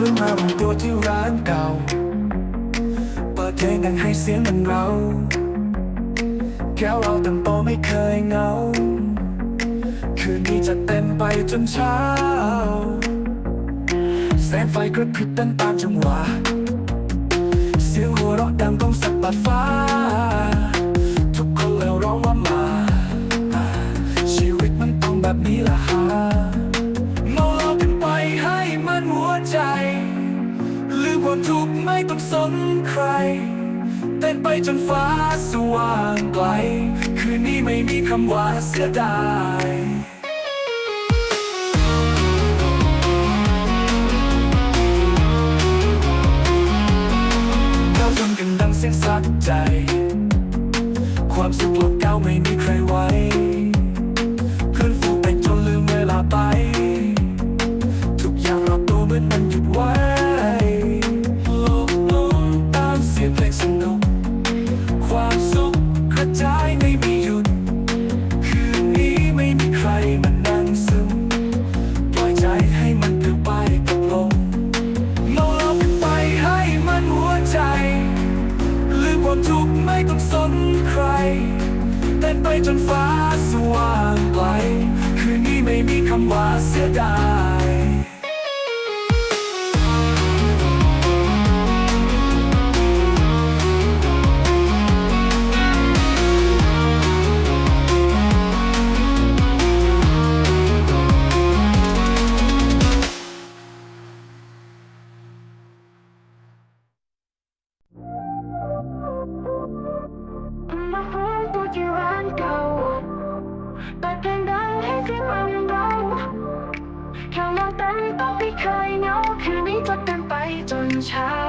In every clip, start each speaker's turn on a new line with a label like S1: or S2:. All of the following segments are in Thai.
S1: ซื้อมาผมดูที่ร้านเก่า เปิดเพลงกันให้เสียงมันเราแค่วเราตั้งโตไม่เคยเงา คืนนี้จะเต้นไปจนเช้า แสงไฟกระพริบเต้นตามจังหวะ เสียงหัวเราะดังก้องสับบัดฟ้า ไม่ต้องสนใคร เต้นไปจนฟ้าสว่างไกล คืนนี้ไม่มีคำว่าเสียดายเราทนกันดังเสียงสะใจ ความสุขลดเก้าไม่มีใครไว้ จนฟ้าสว่างไกลคืนนี้ไม่มีคำว่าเสียดาย
S2: 长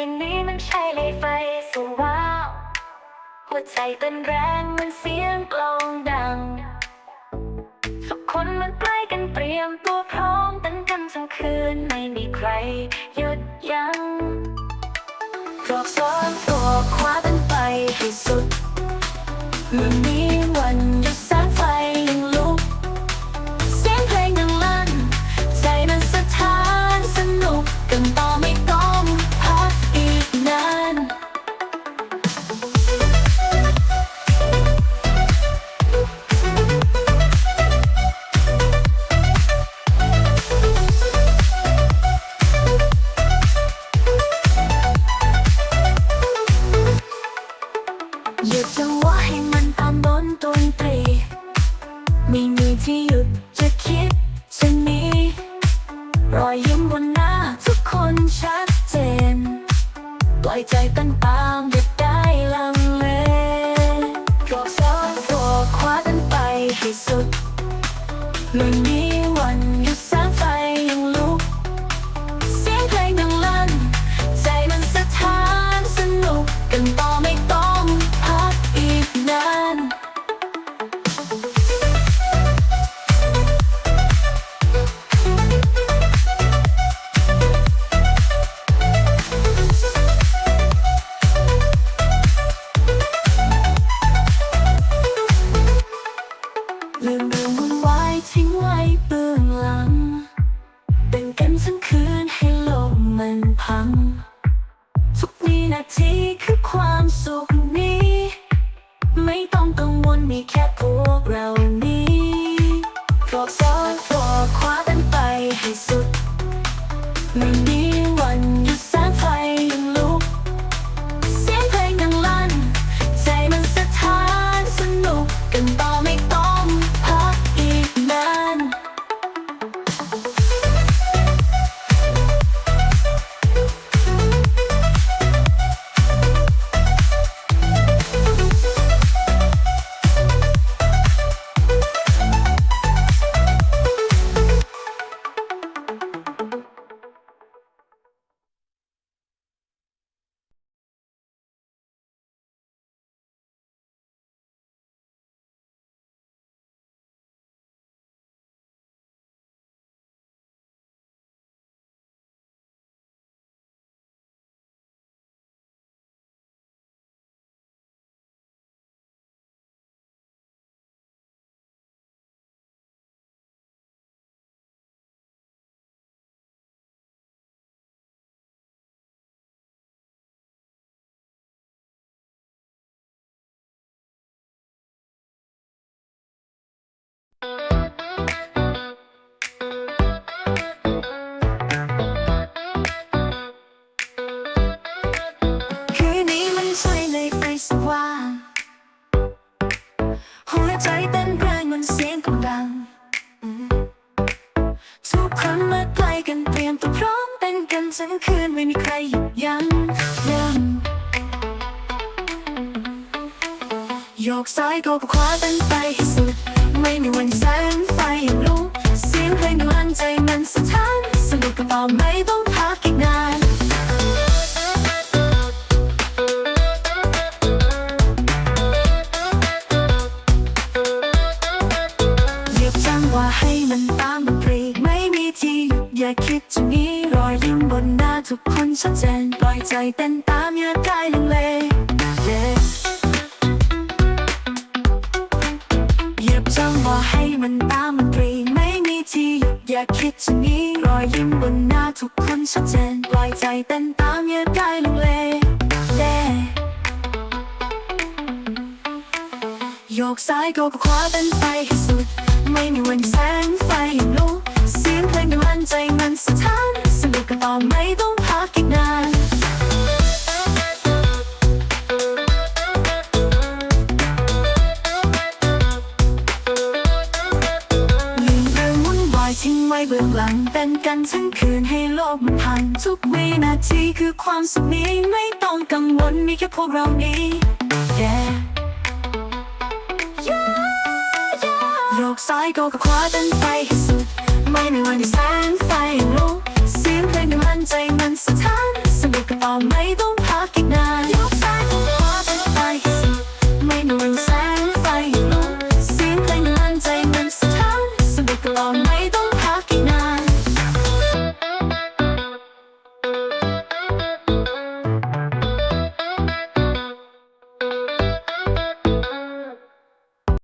S2: คืนนี้มันใช่เลยไฟสว่างหัวใจเต้นแรงเหมันเสียงกลองดังทุกคนมันใกล้กันเตรียมตัวพร้อมเต้นกันทั้งคืนไม่มีใครหยุดยัง้งรอกซ้อนตัวคว้ากันไปให้สุดเมื่อมีวัน ไคืนนี้มันใช่เลยไฟสว่างหัวใจเต้นแรงเหมันเสียงกำดังทุกคนมาใกล้กันเตรียมตัวพร้อมเป็นกันทั้งคืนไม่มีใครหยุดยั้งยังโยกซ้ายโกขวาเต้นไปให้สุด ชัดเจนปล่อยใจเต้นตามอย่าได้ลังเละเหยียบจังหวะให้มันตามดนตรีไม่มีที่หยุดอย่าคิดจะหนีรอยยิ้มบนหน้าทุกคนชัดเจนปล่อยใจเต้นตามอย่าได้ลังเละโยกซ้ายโกกขวาเต้นไปให้สุด ไม่มีวันแสงไฟยังลุกเสียงเพลงกำลังใจมันสะท้านสนุกกันต่อไม่ต้อง เบื้องหลังเป็นกันทั้งคืนให้โลกมันพังทุกวินาทีคือความสุขนี้ไม่ต้องกังวลมีแค่พวกเรานี้ yeah โยกซ้ายโกกับขวาเต้นไปให้สุด ไม่มีวันที่แสงไฟลุกเสียงเพลงกำลังใจมันสะท้านสนุกนุกกันต่อไม่ต้อง